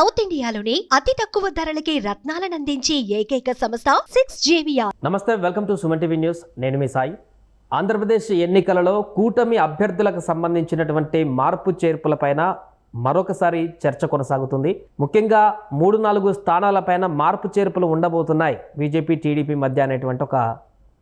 South ఇండియాలోని అతి తక్కువ ధరలకి రత్నాలనందించే ఏకైక సంస్థ సిక్స్ జేవియా నమస్తే welcome to Suman TV news. నేను మీ సాయి. ఆంధ్రప్రదేశ్ ఎన్నికలలో కూటమి అభ్యర్థులకు సంబంధించినటువంటి మార్పు చేర్పులపైన మరొకసారి చర్చ కొనసాగుతుంది. ముఖ్యంగా మూడు నాలుగు స్థానాలపైన మార్పు చేర్పులు ఉండబోతున్నాయి. బీజేపీ టీడీపీ మధ్య అనేటువంటి ఒక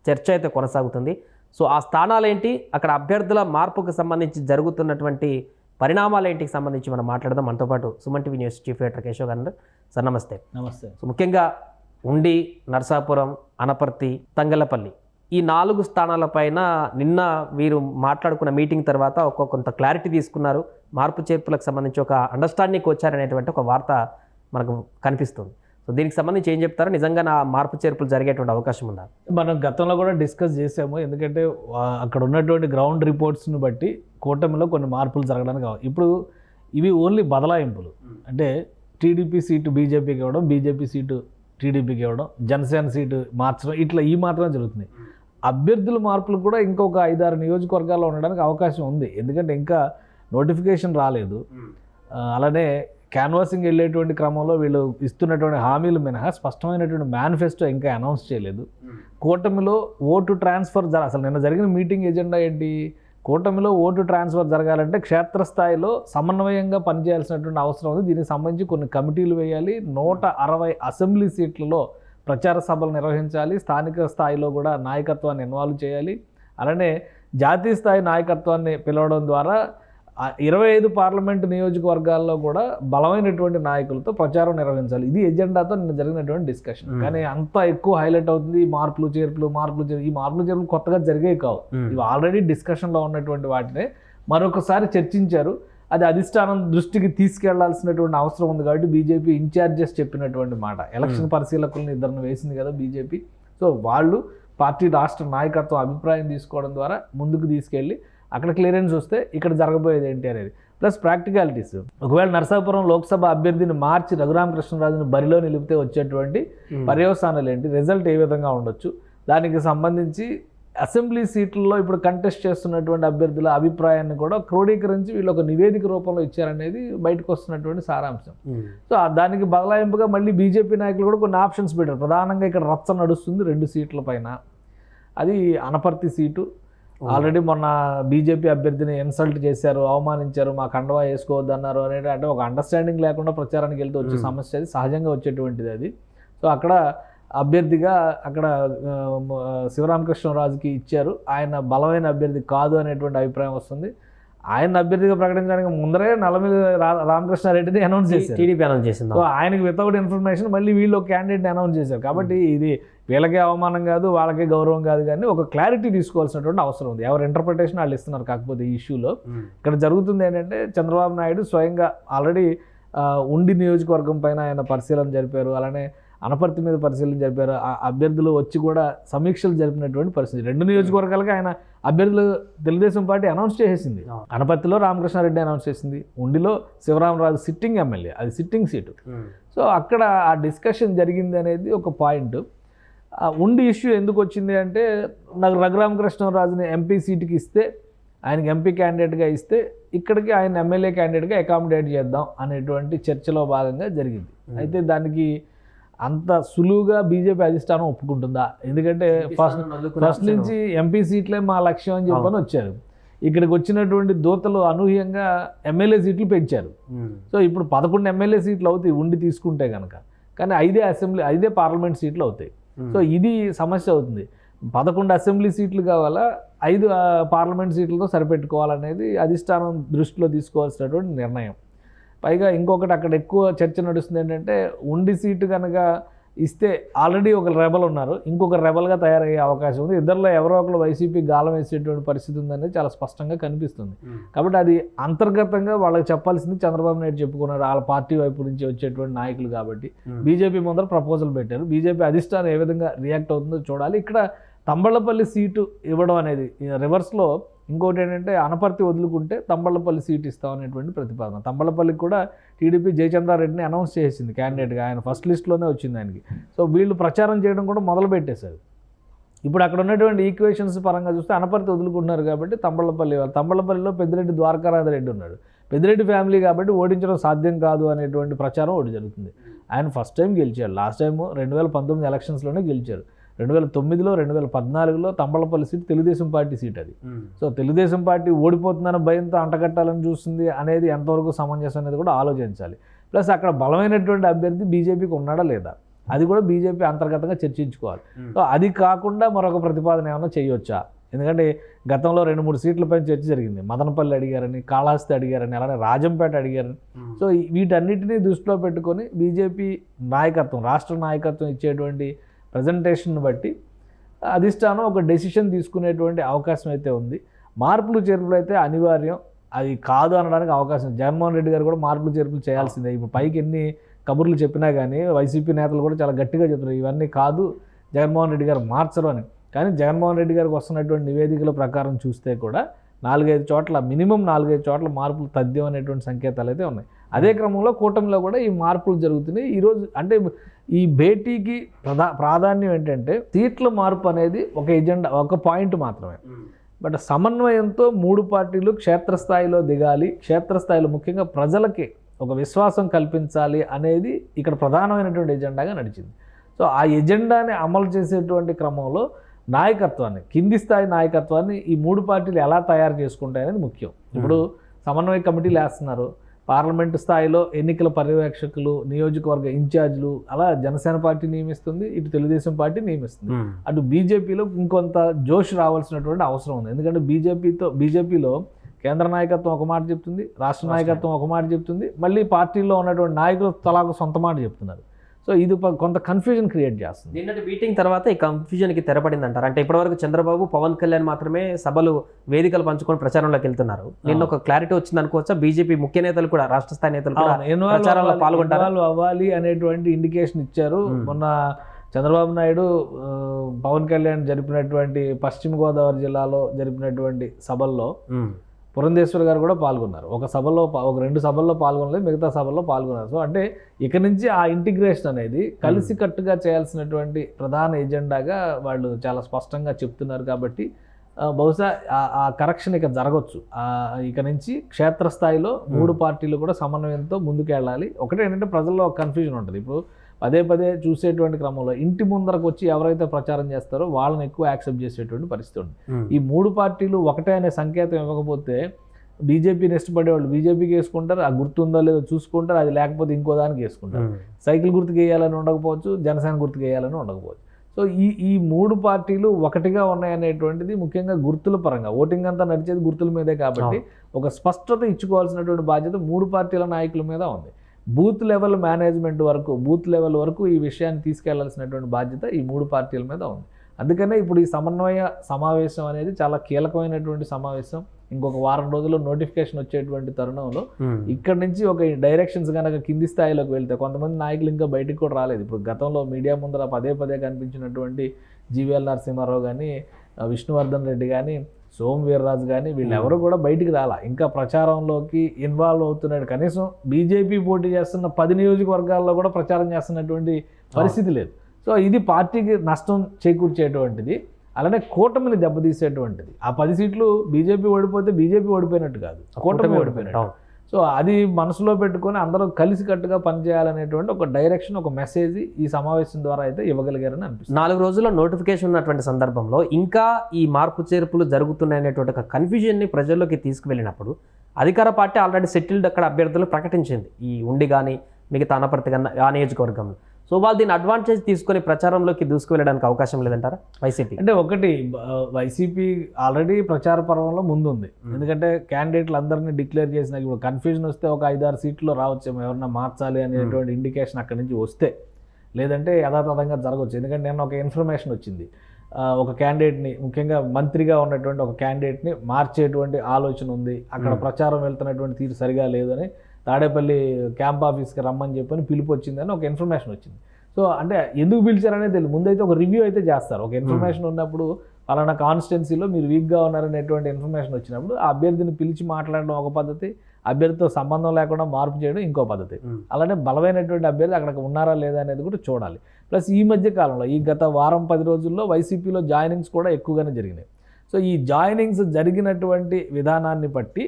చర్చ అయితే కొనసాగుతుంది. సో ఆ స్థానాలేంటి? అక్కడ అభ్యర్థుల మార్పుకు సంబంధించి జరుగుతున్నటువంటి పరిణామాలు ఏంటికి సంబంధించి మనం మాట్లాడదాం. మనతో పాటు Suman TV news chief editor Keshav గారు సార్ నమస్తే. నమస్తే. సో ముఖ్యంగా ఉండి నర్సాపురం అనపర్తి తంగలపల్లి ఈ నాలుగు స్థానాలపైన నిన్న వీరు మాట్లాడుకున్న మీటింగ్ తర్వాత ఒక కొంత క్లారిటీ తీసుకున్నారు. మార్పు చేర్పులకు సంబంధించి ఒక అండర్స్టాండింగ్కి వచ్చారనేటువంటి ఒక వార్త మనకు కనిపిస్తుంది. సో దీనికి సంబంధించి ఏం చెప్తారో? నిజంగా నా మార్పు చేర్పులు జరిగేటువంటి అవకాశం ఉందా? మనం గతంలో కూడా డిస్కస్ చేసాము ఎందుకంటే అక్కడ ఉన్నటువంటి గ్రౌండ్ రిపోర్ట్స్ని బట్టి కూటమిలో కొన్ని మార్పులు జరగడానికి ఇప్పుడు ఇవి ఓన్లీ బదలాయింపులు. అంటే టీడీపీ సీటు బీజేపీకి ఇవ్వడం బీజేపీ సీటు టీడీపీకి ఇవ్వడం జనసేన సీటు మార్చడం ఇట్లా ఈ మాత్రమే జరుగుతుంది. అభ్యర్థుల మార్పులు కూడా ఇంకొక ఐదారు నియోజకవర్గాల్లో ఉండడానికి అవకాశం ఉంది. ఎందుకంటే ఇంకా నోటిఫికేషన్ రాలేదు. అలానే క్యాన్వాసింగ్ వెళ్ళేటువంటి క్రమంలో వీళ్ళు ఇస్తున్నటువంటి హామీలు మినహా స్పష్టమైనటువంటి మేనిఫెస్టో ఇంకా అనౌన్స్ చేయలేదు. కూటమిలో ఓటు ట్రాన్స్ఫర్ జర అసలు నిన్న జరిగిన మీటింగ్ ఎజెండా ఏంటి? కూటమిలో ఓటు ట్రాన్స్ఫర్ జరగాలంటే క్షేత్రస్థాయిలో సమన్వయంగా పనిచేయాల్సినటువంటి అవసరం ఉంది. దీనికి సంబంధించి కొన్ని కమిటీలు వేయాలి. నూట అరవై అసెంబ్లీ సీట్లలో ప్రచార సభలు నిర్వహించాలి. స్థానిక స్థాయిలో కూడా నాయకత్వాన్ని ఇన్వాల్వ్ చేయాలి. అలానే జాతీయ స్థాయి నాయకత్వాన్ని పిలవడం ద్వారా ఇరవై ఐదు పార్లమెంట్ నియోజకవర్గాల్లో కూడా బలమైనటువంటి నాయకులతో ప్రచారం నిర్వహించాలి. ఇది ఎజెండాతో నిన్న జరిగినటువంటి డిస్కషన్. కానీ అంత ఎక్కువ హైలైట్ అవుతుంది. ఈ మార్పులు చేర్పులు మార్పులు చేర్పులు. ఈ మార్పులు చేర్పులు కొత్తగా జరిగేవి కావు. ఇవి ఆల్రెడీ డిస్కషన్లో ఉన్నటువంటి వాటినే మరొకసారి చర్చించారు. అది అధిష్టానం దృష్టికి తీసుకెళ్ళాల్సినటువంటి అవసరం ఉంది కాబట్టి బీజేపీ ఇన్ఛార్జెస్ చెప్పినటువంటి మాట. ఎలక్షన్ పరిశీలకులను ఇద్దరిని వేసింది కదా బీజేపీ. సో వాళ్ళు పార్టీ రాష్ట్ర నాయకత్వం అభిప్రాయం తీసుకోవడం ద్వారా ముందుకు తీసుకెళ్ళి అక్కడ క్లియరెన్స్ వస్తే ఇక్కడ జరగబోయేది ఏంటి అనేది. ప్లస్ ప్రాక్టికాలిటీస్ ఒకవేళ నరసాపురం లోక్సభ అభ్యర్థిని మార్చి రఘురామకృష్ణరాజుని బరిలో నిలిపితే వచ్చేటువంటి పర్యవసానాలు ఏంటి? రిజల్ట్ ఏ విధంగా ఉండొచ్చు? దానికి సంబంధించి అసెంబ్లీ సీట్లలో ఇప్పుడు కంటెస్ట్ చేస్తున్నటువంటి అభ్యర్థుల అభిప్రాయాన్ని కూడా క్రోడీకరించి వీళ్ళు ఒక నివేదిక రూపంలో ఇచ్చారనేది బయటకు వస్తున్నటువంటి సారాంశం. సో ఆ దానికి బదలాయింపుగా మళ్ళీ బీజేపీ నాయకులు కూడా కొన్ని ఆప్షన్స్ పెట్టారు. ప్రధానంగా ఇక్కడ రచ్చ నడుస్తుంది రెండు సీట్ల పైన. అది అనపర్తి సీటు ఆల్రెడీ మొన్న బీజేపీ అభ్యర్థిని ఇన్సల్ట్ చేశారు అవమానించారు మా కండవా వేసుకోవద్దు అన్నారు అనేది అంటే ఒక అండర్స్టాండింగ్ లేకుండా ప్రచారానికి వెళ్తే వచ్చే. సమస్య అది సహజంగా వచ్చేటువంటిది అది. సో అక్కడ అభ్యర్థిగా అక్కడ శివరామకృష్ణరాజుకి ఇచ్చారు. ఆయన బలమైన అభ్యర్థి కాదు అనేటువంటి అభిప్రాయం వస్తుంది. ఆయన అభ్యర్థిగా ప్రకటించడానికి ముందరే రా- రామకృష్ణారెడ్డిని అనౌన్స్ చేశారు. టీడీపీ అనౌన్స్ చేసింది. ఆయనకి వితౌట్ ఇన్ఫర్మేషన్ మళ్ళీ వీళ్ళు క్యాండిడేట్ని అనౌన్స్ చేశారు. కాబట్టి ఇది వీళ్ళకే అవమానం కాదు వాళ్ళకే గౌరవం కాదు కానీ ఒక క్లారిటీ తీసుకోవాల్సినటువంటి అవసరం ఉంది. ఎవరి ఇంటర్ప్రిటేషన్ వాళ్ళు ఇస్తున్నారు కాకపోతే ఈ ఇష్యూలో ఇక్కడ జరుగుతుంది ఏంటంటే చంద్రబాబు నాయుడు స్వయంగా ఆల్రెడీ ఉండి నియోజకవర్గం పైన ఆయన పరిశీలన జరిపారు. అలానే అనపర్తి మీద పరిశీలన జరిపారు. ఆ అభ్యర్థులు వచ్చి కూడా సమీక్షలు జరిపినటువంటి పరిస్థితి. రెండు నియోజకవర్గాలకి ఆయన అభ్యర్థులు తెలుగుదేశం పార్టీ అనౌన్స్ చేసేసింది. అనపర్తిలో రామకృష్ణారెడ్డి అనౌన్స్ చేసింది. ఉండిలో శివరామరాజు సిట్టింగ్ ఎమ్మెల్యే అది సిట్టింగ్ సీటు. సో అక్కడ ఆ డిస్కషన్ జరిగింది అనేది ఒక పాయింట్. ఉండి ఇష్యూ ఎందుకు వచ్చింది అంటే నాకు రఘురామకృష్ణరాజుని ఎంపీ సీటుకి ఇస్తే ఆయనకి ఎంపీ క్యాండిడేట్గా ఇస్తే ఇక్కడికి ఆయన ఎమ్మెల్యే క్యాండిడేట్గా అకామిడేట్ చేద్దాం అనేటువంటి చర్చలో భాగంగా జరిగింది. అయితే దానికి అంత సులువుగా బీజేపీ అధిష్టానం ఒప్పుకుంటుందా? ఎందుకంటే ఫస్ట్ ఫస్ట్ నుంచి ఎంపీ సీట్లే మా లక్ష్యం అని చెప్పని వచ్చారు. ఇక్కడికి వచ్చినటువంటి దూతలు అనూహ్యంగా ఎమ్మెల్యే సీట్లు పెంచారు. సో ఇప్పుడు పదకొండు ఎమ్మెల్యే సీట్లు అవుతాయి ఉండి తీసుకుంటే కనుక కానీ ఐదే అసెంబ్లీ ఐదే పార్లమెంట్ సీట్లు అవుతాయి. సో ఇది సమస్య అవుతుంది. పదకొండు అసెంబ్లీ సీట్లు కావాలా? ఐదు పార్లమెంట్ సీట్లతో సరిపెట్టుకోవాలనేది అధిష్టానం దృష్టిలో తీసుకోవాల్సినటువంటి నిర్ణయం. పైగా ఇంకొకటి అక్కడ ఎక్కువ చర్చ నడుస్తుంది ఏంటంటే ఉండి సీటు కనుక ఇస్తే ఆల్రెడీ ఒక రెబల్ ఉన్నారు. ఇంకొక రెబల్గా తయారయ్యే అవకాశం ఉంది. ఇద్దరిలో ఎవరో ఒకరు వైసీపీ గాలం వేసేటువంటి పరిస్థితి ఉందనేది చాలా స్పష్టంగా కనిపిస్తుంది. కాబట్టి అది అంతర్గతంగా వాళ్ళకి చెప్పాల్సింది చంద్రబాబు నాయుడు చెప్పుకున్నారు. వాళ్ళ పార్టీ వైపు నుంచి వచ్చేటువంటి నాయకులు కాబట్టి బీజేపీ ముందర ప్రపోజల్ పెట్టారు. బీజేపీ అధిష్టానం ఏ విధంగా రియాక్ట్ అవుతుందో చూడాలి. ఇక్కడ తంబళ్ళపల్లి సీటు ఇవ్వడం అనేది రివర్స్లో ఇంకోటి ఏంటంటే అనపర్తి వదులుకుంటే తంబళ్ళపల్లి సీట్ ఇస్తాం అనేటువంటి ప్రతిపాదన. తంబళ్ళపల్లికి కూడా టీడీపీ జయచంద్రారెడ్డిని అనౌన్స్ చేసింది క్యాండిడేట్గా. ఆయన ఫస్ట్ లిస్ట్లోనే వచ్చింది ఆయనకి. సో వీళ్ళు ప్రచారం చేయడం కూడా మొదలు పెట్టేశారు. ఇప్పుడు అక్కడ ఉన్నటువంటి ఈక్వేషన్స్ పరంగా చూస్తే అనపర్తి వదులుకుంటున్నారు కాబట్టి తంబళ్ళపల్లి వాళ్ళు. తంబళ్ళపల్లిలో పెద్దిరెడ్డి ద్వారకారాధ రెడ్డి ఉన్నాడు. పెద్దిరెడ్డి ఫ్యామిలీ కాబట్టి ఓడించడం సాధ్యం కాదు అనేటువంటి ప్రచారం ఒకటి జరుగుతుంది. ఆయన ఫస్ట్ టైం గెలిచాడు. లాస్ట్ టైం రెండు వేల పంతొమ్మిది ఎలక్షన్స్లోనే గెలిచారు రెండు వేల తొమ్మిదిలో రెండు వేల పద్నాలుగులో Thamballapalli seat Telugu Desam party seat అది. సో తెలుగుదేశం పార్టీ ఓడిపోతుందన్న భయంతో అంటగట్టాలని చూస్తుంది అనేది ఎంతవరకు సమంజసం అనేది కూడా ఆలోచించాలి. ప్లస్ అక్కడ బలమైనటువంటి అభ్యర్థి బీజేపీకి ఉన్నాడా లేదా? అది కూడా బీజేపీ అంతర్గతంగా చర్చించుకోవాలి. సో అది కాకుండా మరొక ప్రతిపాదన ఏమైనా చేయొచ్చా? ఎందుకంటే గతంలో రెండు మూడు సీట్లపై చర్చ జరిగింది. మదనపల్లి అడిగారని కాళహస్తి అడిగారని అలానే రాజంపేట అడిగారని. సో వీటన్నిటినీ దృష్టిలో పెట్టుకొని బీజేపీ నాయకత్వం రాష్ట్ర నాయకత్వం ఇచ్చేటువంటి ప్రజెంటేషన్ బట్టి అధిష్టానం ఒక డెసిషన్ తీసుకునేటువంటి అవకాశం అయితే ఉంది. మార్పులు చేర్పులు అయితే అనివార్యం. అది కాదు అనడానికి అవకాశం. జగన్మోహన్ రెడ్డి గారు కూడా మార్పులు చేర్పులు చేయాల్సిందే. ఇప్పుడు పైకి ఎన్ని కబుర్లు చెప్పినా కానీ వైసీపీ నేతలు కూడా చాలా గట్టిగా చెప్తున్నారు. ఇవన్నీ కాదు జగన్మోహన్ రెడ్డి గారు మార్చరు అని. కానీ జగన్మోహన్ రెడ్డి గారికి వస్తున్నటువంటి నివేదికల ప్రకారం చూస్తే కూడా నాలుగైదు చోట్ల మినిమం నాలుగైదు చోట్ల మార్పులు తథ్యం అనేటువంటి సంకేతాలు అయితే ఉన్నాయి. అదే క్రమంలో కూటమిలో కూడా ఈ మార్పులు జరుగుతున్నాయి. ఈరోజు అంటే ఈ భేటీకి ప్రధా ప్రాధాన్యం ఏంటంటే సీట్ల మార్పు అనేది ఒక ఎజెండా ఒక పాయింట్ మాత్రమే. బట్ సమన్వయంతో మూడు పార్టీలు క్షేత్రస్థాయిలో దిగాలి. క్షేత్రస్థాయిలో ముఖ్యంగా ప్రజలకి ఒక విశ్వాసం కల్పించాలి అనేది ఇక్కడ ప్రధానమైనటువంటి ఎజెండాగా నడిచింది. సో ఆ ఎజెండాని అమలు చేసేటువంటి క్రమంలో నాయకత్వాన్ని కింది స్థాయి నాయకత్వాన్ని ఈ మూడు పార్టీలు ఎలా తయారు చేసుకుంటాయనేది ముఖ్యం. ఇప్పుడు సమన్వయ కమిటీలు వేస్తున్నారు. పార్లమెంటు స్థాయిలో ఎన్నికల పర్యవేక్షకులు నియోజకవర్గ ఇన్ఛార్జీలు అలా జనసేన పార్టీ నియమిస్తుంది ఇటు తెలుగుదేశం పార్టీ నియమిస్తుంది. అటు బీజేపీలో ఇంకొంత జోష్ రావాల్సినటువంటి అవసరం ఉంది. ఎందుకంటే బీజేపీతో బీజేపీలో కేంద్ర నాయకత్వం ఒక మాట చెప్తుంది రాష్ట్ర నాయకత్వం ఒక మాట చెప్తుంది మళ్ళీ పార్టీలో ఉన్నటువంటి నాయకులు తలాకు సొంత మాట చెప్తున్నారు. సో ఇది కొంత కన్ఫ్యూజన్ క్రియేట్ చేస్తుంది. నిన్నటి మీటింగ్ తర్వాత ఈ కన్ఫ్యూజన్కి తెరపడింది అంటారు అంటే ఇప్పటివరకు చంద్రబాబు పవన్ కళ్యాణ్ మాత్రమే సభలు వేదికలు పంచుకొని ప్రచారంలోకి వెళ్తున్నారు. నిన్న ఒక క్లారిటీ వచ్చింది అనుకోవచ్చా? బీజేపీ ముఖ్య నేతలు కూడా రాష్ట్ర స్థాయి నేతలు కూడా ప్రచారంలో పాల్గొంటారా? అవ్వాలి అనేటువంటి ఇండికేషన్ ఇచ్చారు. మొన్న చంద్రబాబు నాయుడు పవన్ కళ్యాణ్ జరిపినటువంటి పశ్చిమ గోదావరి జిల్లాలో జరిపినటువంటి సభల్లో. పురంధేశ్వర్ గారు కూడా పాల్గొన్నారు. ఒక సభలో ఒక రెండు సభల్లో పాల్గొనలేదు మిగతా సభల్లో పాల్గొన్నారు. సో అంటే ఇక నుంచి ఆ ఇంటిగ్రేషన్ అనేది కలిసికట్టుగా చేయాల్సినటువంటి ప్రధాన ఎజెండాగా వాళ్ళు చాలా స్పష్టంగా చెప్తున్నారు కాబట్టి బహుశా ఆ- కరెక్షన్ ఇక జరగవచ్చు ఇక నుంచి క్షేత్రస్థాయిలో మూడు పార్టీలు కూడా సమన్వయంతో ముందుకెళ్ళాలి. ఒకటి ఏంటంటే ప్రజల్లో ఒక కన్ఫ్యూజన్ ఉంటుంది. ఇప్పుడు పదే పదే చూసేటువంటి క్రమంలో ఇంటి ముందరకు వచ్చి ఎవరైతే ప్రచారం చేస్తారో వాళ్ళని ఎక్కువ యాక్సెప్ట్ చేసేటువంటి పరిస్థితి ఉంది. ఈ మూడు పార్టీలు ఒకటే అనే సంకేతం ఇవ్వకపోతే బీజేపీని ఇష్టపడేవాళ్ళు బీజేపీకి వేసుకుంటారు ఆ గుర్తు ఉందో లేదో చూసుకుంటారు అది లేకపోతే ఇంకో దానికి వేసుకుంటారు. సైకిల్ గుర్తుకు వేయాలని ఉండకపోవచ్చు జనసేన గుర్తుకు వేయాలని ఉండకపోవచ్చు. సో ఈ ఈ మూడు పార్టీలు ఒకటిగా ఉన్నాయనేటువంటిది ముఖ్యంగా గుర్తుల పరంగా ఓటింగ్ అంతా నడిచేది గుర్తుల మీదే కాబట్టి ఒక స్పష్టత ఇచ్చుకోవాల్సినటువంటి బాధ్యత మూడు పార్టీల నాయకుల మీద ఉంది. బూత్ లెవెల్ మేనేజ్మెంట్ వరకు బూత్ లెవెల్ వరకు ఈ విషయాన్ని తీసుకెళ్ళాల్సినటువంటి బాధ్యత ఈ మూడు పార్టీల మీద ఉంది. అందుకనే ఇప్పుడు ఈ సమన్వయ సమావేశం అనేది చాలా కీలకమైనటువంటి సమావేశం. ఇంకొక వారం రోజుల్లో నోటిఫికేషన్ వచ్చేటువంటి తరుణంలో. ఇక్కడ నుంచి ఒక డైరెక్షన్స్ కనుక కింది స్థాయిలోకి వెళ్తే కొంతమంది నాయకులు ఇంకా బయటికి కూడా రాలేదు. ఇప్పుడు గతంలో మీడియా ముందర పదే పదే కనిపించినటువంటి జీవీఎల్ నరసింహారావు కానీ విష్ణువర్ధన్ రెడ్డి కానీ సోమ్ వీర్రాజు కానీ వీళ్ళెవరు కూడా బయటికి రాలా. ఇంకా ప్రచారంలోకి ఇన్వాల్వ్ అవుతున్నాడు. కనీసం బీజేపీ పోటీ చేస్తున్న పది నియోజకవర్గాల్లో కూడా ప్రచారం చేస్తున్నటువంటి పరిస్థితి లేదు. సో ఇది పార్టీకి నష్టం చేకూర్చేటువంటిది. అలానే కూటమిని దెబ్బతీసేటువంటిది. ఆ పది సీట్లు బీజేపీ ఓడిపోతే బీజేపీ ఓడిపోయినట్టు కాదు. కూటమి ఓడిపోయినట్టు. సో అది మనసులో పెట్టుకొని అందరూ కలిసికట్టుగా పనిచేయాలనేటువంటి ఒక డైరెక్షన్ ఒక మెసేజ్ ఈ సమావేశం ద్వారా అయితే ఇవ్వగలిగారని అనిపిస్తుంది. నాలుగు రోజుల్లో నోటిఫికేషన్ ఉన్నటువంటి సందర్భంలో ఇంకా ఈ మార్పు చేర్పులు జరుగుతున్నాయనేటువంటి ఒక కన్ఫ్యూజన్ని ప్రజల్లోకి తీసుకువెళ్ళినప్పుడు అధికార పార్టీ ఆల్రెడీ సెటిల్డ్ అక్కడ అభ్యర్థులు ప్రకటించింది. ఈ ఉండి కానీ మిగతా అనపర్తి కన్నా ఆ నియోజకవర్గంలో. సో వాళ్ళు దీన్ని అడ్వాంటేజ్ తీసుకొని ప్రచారంలోకి దూసుకువెళ్ళడానికి అవకాశం లేదంటారా? వైసీపీ. అంటే ఒకటి వైసీపీ ఆల్రెడీ ప్రచార పర్వంలో ముందుంది. ఎందుకంటే క్యాండిడేట్లు అందరినీ డిక్లేర్ చేసిన ఇప్పుడు కన్ఫ్యూజన్ వస్తే ఒక ఐదారు సీట్లు రావచ్చేమో ఎవరన్నా మార్చాలి అనేటువంటి ఇండికేషన్ అక్కడి నుంచి వస్తే. లేదంటే యథాతథంగా జరగవచ్చు. ఎందుకంటే నేను ఒక ఇన్ఫర్మేషన్ వచ్చింది. ఒక క్యాండిడేట్ని ముఖ్యంగా మంత్రిగా ఉన్నటువంటి ఒక క్యాండిడేట్ని మార్చేటువంటి ఆలోచన ఉంది. అక్కడ. ప్రచారం వెళ్తున్నటువంటి తీరు సరిగా లేదని తాడేపల్లి క్యాంప్ ఆఫీస్కి రమ్మని చెప్పని పిలుపు వచ్చిందని ఒక ఇన్ఫర్మేషన్ వచ్చింది. సో అంటే ఎందుకు పిలిచారనేది తెలియదు ముందైతే ఒక రివ్యూ అయితే చేస్తారు. ఒక ఇన్ఫర్మేషన్ ఉన్నప్పుడు పలానా కాన్స్టిట్యున్సీలో మీరు వీక్గా ఉన్నారనేటువంటి ఇన్ఫర్మేషన్ వచ్చినప్పుడు ఆ అభ్యర్థిని పిలిచి మాట్లాడడం ఒక పద్ధతి అభ్యర్థితో సంబంధం లేకుండా మార్పు చేయడం ఇంకో పద్ధతి. అలానే బలమైనటువంటి అభ్యర్థి అక్కడ ఉన్నారా లేదా అనేది కూడా చూడాలి. ప్లస్ ఈ మధ్య కాలంలో ఈ గత వారం పది రోజుల్లో వైసీపీలో జాయినింగ్స్ కూడా ఎక్కువగానే జరిగినాయి. సో ఈ జాయినింగ్స్ జరిగినటువంటి విధానాన్ని బట్టి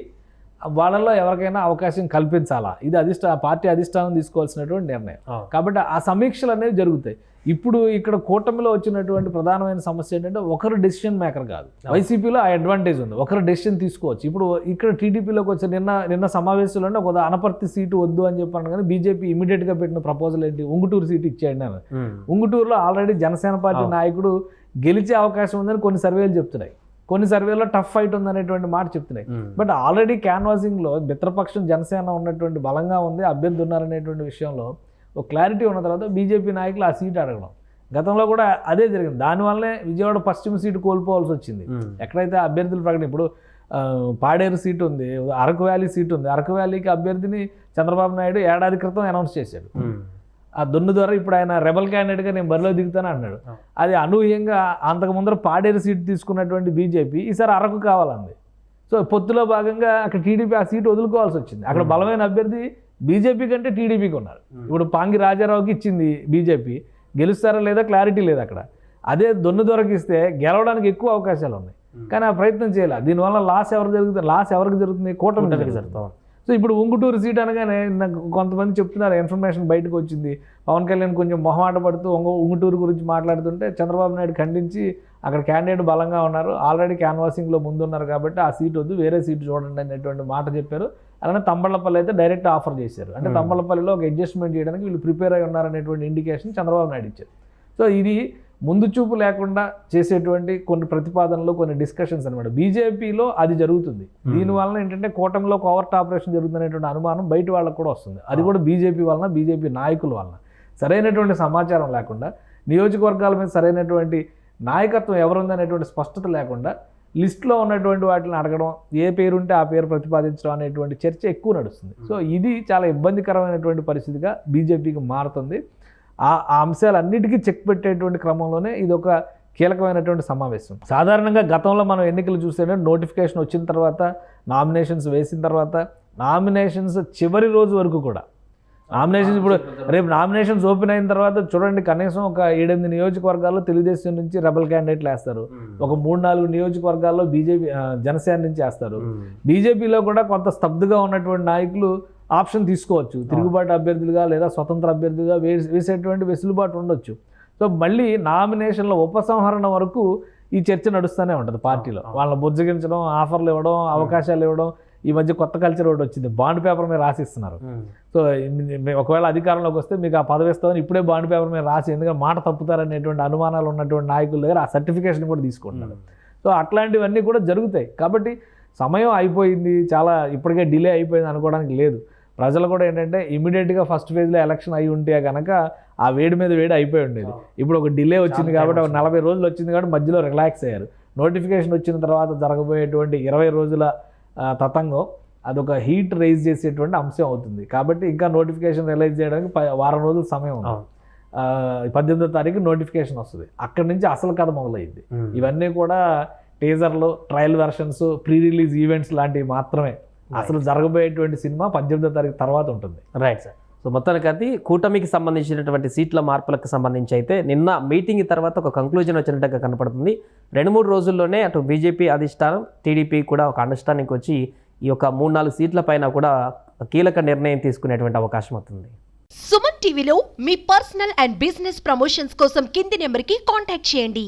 వాళ్ళలో ఎవరికైనా అవకాశం కల్పించాలా? ఇది అధిష్ట పార్టీ అధిష్టానం తీసుకోవాల్సినటువంటి నిర్ణయం. కాబట్టి ఆ సమీక్షలు అనేవి జరుగుతాయి. ఇప్పుడు ఇక్కడ కూటమిలో వచ్చినటువంటి ప్రధానమైన సమస్య ఏంటంటే ఒకరు డెసిషన్ మేకర్ కాదు. వైసీపీలో ఆ అడ్వాంటేజ్ ఉంది. ఒకరు డెసిషన్ తీసుకోవచ్చు. ఇప్పుడు ఇక్కడ టీడీపీలోకి వచ్చే నిన్న నిన్న సమావేశంలో ఒక అనపర్తి సీటు వద్దు అని చెప్పాను కానీ బీజేపీ ఇమీడియట్గా పెట్టిన ప్రపోజల్ ఏంటి? ఉంగుటూరు సీటు ఇచ్చేయండి అని ఉంగుటూరులో ఆల్రెడీ జనసేన పార్టీ. నాయకుడు గెలిచే అవకాశం ఉందని కొన్ని సర్వేలు చెప్తున్నాయి. కొన్ని సర్వేలో టఫ్ ఫైట్ ఉందనేటువంటి మాట చెప్తున్నాయి. బట్ ఆల్రెడీ క్యాన్వాసింగ్లో మిత్రపక్షం జనసేన ఉన్నటువంటి బలంగా ఉంది అభ్యర్థి ఉన్నారనేటువంటి విషయంలో ఒక క్లారిటీ ఉన్న తర్వాత బీజేపీ నాయకులు ఆ సీట్ అడగడం. గతంలో కూడా అదే జరిగింది. దానివల్లనే విజయవాడ పశ్చిమ సీటు కోల్పోవాల్సి వచ్చింది. ఎక్కడైతే అభ్యర్థులు ప్రకటన ఇప్పుడు పాడేరు సీటు ఉంది అరకు వ్యాలీ సీటు ఉంది. అరకు వ్యాలీకి అభ్యర్థిని చంద్రబాబు నాయుడు ఏడాది క్రితం అనౌన్స్ చేశాడు. ఆ దొన్ను ద్వారా ఇప్పుడు ఆయన రెబల్ క్యాండిడేట్గా నేను బరిలో దిగుతాను అన్నాడు. అది అనూహ్యంగా అంతకు ముందర పాడేరు సీటు తీసుకున్నటువంటి బీజేపీ ఈసారి అరకు కావాలంది. సో పొత్తులో భాగంగా అక్కడ టీడీపీ ఆ సీటు వదులుకోవాల్సి వచ్చింది. అక్కడ. బలమైన అభ్యర్థి బీజేపీ కంటే టీడీపీకి ఉన్నారు ఇప్పుడు పాంగి రాజారావుకి ఇచ్చింది బీజేపీ. గెలుస్తారా లేదా క్లారిటీ లేదు అక్కడ. అదే దొన్ను దొరకిస్తే గెలవడానికి ఎక్కువ అవకాశాలు ఉన్నాయి. కానీ ఆ ప్రయత్నం చేయాలి. దీనివల్ల లాస్ ఎవరు జరుగుతుంది? లాస్ ఎవరికి జరుగుతుంది? కూటమి జరుగుతుంది. జరుగుతాం సో ఇప్పుడు ఉంగుటూరు సీట్ అనగానే నాకు కొంతమంది చెప్తున్నారు ఇన్ఫర్మేషన్ బయటకు వచ్చింది. పవన్ కళ్యాణ్ కొంచెం మొహమాట పడుతూ ఉంగ- ఉంగుటూరు గురించి మాట్లాడుతుంటే చంద్రబాబు నాయుడు ఖండించి అక్కడ క్యాండిడేట్ బలంగా ఉన్నారు. ఆల్రెడీ క్యాన్వాసింగ్లో ముందున్నారు కాబట్టి ఆ సీట్ వద్దు వేరే సీట్ చూడండి అనేటువంటి మాట చెప్పారు. అలానే తంబళ్ళపల్లి అయితే డైరెక్ట్ ఆఫర్ చేశారు. అంటే Hmm. తంబళ్ళపల్లిలో ఒక అడ్జస్ట్మెంట్ చేయడానికి వీళ్ళు ప్రిపేర్ అయి ఉన్నారనేటువంటి ఇండికేషన్ చంద్రబాబు నాయుడు ఇచ్చారు. సో ఇది ముందు చూపు లేకుండా చేసేటువంటి కొన్ని ప్రతిపాదనలు కొన్ని డిస్కషన్స్ అనమాట బీజేపీలో అది జరుగుతుంది. దీని వలన ఏంటంటే కూటమిలో కోవర్ట్ ఆపరేషన్ జరుగుతున్నటువంటి అనుమానం బయట వాళ్ళకు కూడా వస్తుంది. అది కూడా బీజేపీ వలన బీజేపీ నాయకుల వలన. సరైనటువంటి సమాచారం లేకుండా నియోజకవర్గాల మీద సరైనటువంటి నాయకత్వం ఎవరుందనేటువంటి స్పష్టత లేకుండా లిస్ట్లో ఉన్నటువంటి వాటిని అడగడం ఏ పేరు ఉంటే ఆ పేరు ప్రతిపాదించడం అనేటువంటి చర్చ ఎక్కువ నడుస్తుంది. సో ఇది చాలా ఇబ్బందికరమైనటువంటి పరిస్థితిగా బీజేపీకి మారుతుంది. ఆ ఆ అంశాలన్నిటికీ చెక్ పెట్టేటువంటి క్రమంలోనే ఇది ఒక కీలకమైనటువంటి సమావేశం. సాధారణంగా గతంలో మనం ఎన్నికలు చూస్తే నోటిఫికేషన్ వచ్చిన తర్వాత నామినేషన్స్ వేసిన తర్వాత నామినేషన్స్ చివరి రోజు వరకు కూడా. నామినేషన్స్ ఇప్పుడు రేపు నామినేషన్స్ ఓపెన్ అయిన తర్వాత చూడండి కనీసం ఒక ఏడెనిమిది నియోజకవర్గాల్లో తెలుగుదేశం నుంచి రెబల్ క్యాండిడేట్లు వేస్తారు. ఒక మూడు నాలుగు నియోజకవర్గాల్లో బీజేపీ జనసేన నుంచి వేస్తారు. బీజేపీలో కూడా కొంత స్తబ్దుగా ఉన్నటువంటి నాయకులు ఆప్షన్ తీసుకోవచ్చు. తిరుగుబాటు అభ్యర్థులుగా లేదా స్వతంత్ర అభ్యర్థిగా వే- వేసేటువంటి వెసులుబాటు ఉండొచ్చు. సో మళ్ళీ నామినేషన్ల ఉపసంహరణ వరకు ఈ చర్చ నడుస్తూనే ఉంటుంది పార్టీలో. వాళ్ళని బుజ్జగించడం ఆఫర్లు ఇవ్వడం అవకాశాలు ఇవ్వడం ఈ మధ్య కొత్త కల్చర్ ఒకటి వచ్చింది. బాండ్ పేపర్ మీద రాసిస్తున్నారు. సో ఒకవేళ అధికారంలోకి వస్తే మీకు ఆ పదవి ఇస్తామని ఇప్పుడే బాండ్ పేపర్ మీద రాసి ఎందుకంటే మాట తప్పుతారనేటువంటి అనుమానాలు ఉన్నటువంటి నాయకుల దగ్గర ఆ సర్టిఫికేషన్ కూడా తీసుకుంటున్నారు. సో అట్లాంటివన్నీ కూడా జరుగుతాయి. కాబట్టి సమయం అయిపోయింది. చాలా ఇప్పటికే డిలే అయిపోయింది అనుకోవడానికి లేదు. ప్రజలు కూడా ఏంటంటే ఇమీడియట్గా ఫస్ట్ ఫేజ్లో ఎలక్షన్ అయి ఉంటే కనుక ఆ వేడి మీద వేడి అయిపోయి ఉండేది. ఇప్పుడు ఒక డిలే వచ్చింది కాబట్టి ఒక నలభై రోజులు వచ్చింది కాబట్టి మధ్యలో రిలాక్స్ అయ్యారు. నోటిఫికేషన్ వచ్చిన తర్వాత జరగబోయేటువంటి ఇరవై రోజుల తతంగం అదొక హీట్ రైజ్ చేసేటువంటి అంశం అవుతుంది. కాబట్టి ఇంకా నోటిఫికేషన్ రిలీజ్ చేయడానికి వారం రోజుల సమయం ఉంది. పద్దెనిమిదో తారీఖు నోటిఫికేషన్ వస్తుంది. అక్కడి నుంచి అసలు కథ మొదలైంది. ఇవన్నీ కూడా టీజర్లు trial versions pre release events లాంటివి మాత్రమే. అసలు జరగబోయేటువంటి సినిమా పద్దెనిమిదో తారీఖు తర్వాత ఉంటుంది. రైట్ సార్ సో మొత్తానికి అది కూటమికి సంబంధించినటువంటి సీట్ల మార్పులకు సంబంధించి అయితే నిన్న మీటింగ్ తర్వాత ఒక కంక్లూజన్ వచ్చినట్టుగా కనపడుతుంది. రెండు మూడు రోజుల్లోనే అటు బీజేపీ అధిష్టానం టీడీపీ కూడా ఒక అండర్స్టాండింగ్కి వచ్చి ఈ యొక్క మూడు నాలుగు సీట్ల పైన కూడా కీలక నిర్ణయం తీసుకునేటువంటి అవకాశం అవుతుంది సుమన్ టీవీలో మీ పర్సనల్ అండ్ బిజినెస్ ప్రమోషన్స్ కోసం కింది నెంబర్కి కాంటాక్ట్ చేయండి.